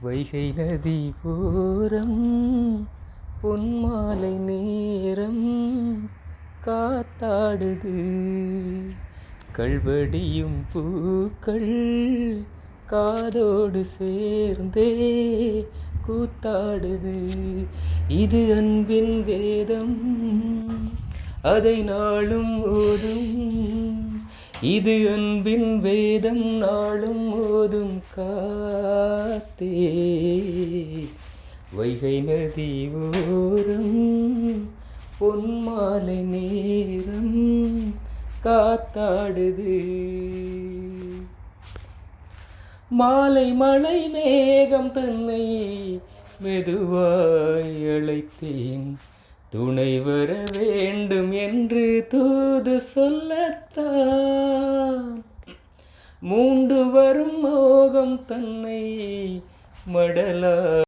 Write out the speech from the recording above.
வைகை நதி போரம் பொன்மாலை நேரம் காத்தாடுது. கல்வடியும் பூக்கள் காதோடு சேர்ந்தே கூத்தாடுது. இது அன்பின் வேதம் அதை நாளும் ஓதும் இது அன்பின் வேதம் நாளும் ஓதும் காத்தே. வைகை நதி ஓரம் பொன்மாலை நேரம் காத்தாடுது. மாலை மலை மேகம் தன்னை மெதுவாய் அழைத்தேன். துணை வர வேண்டும் என்று தூது சொல்லத்தான். மூண்டு வரும் மோகம் தன்னை மடலா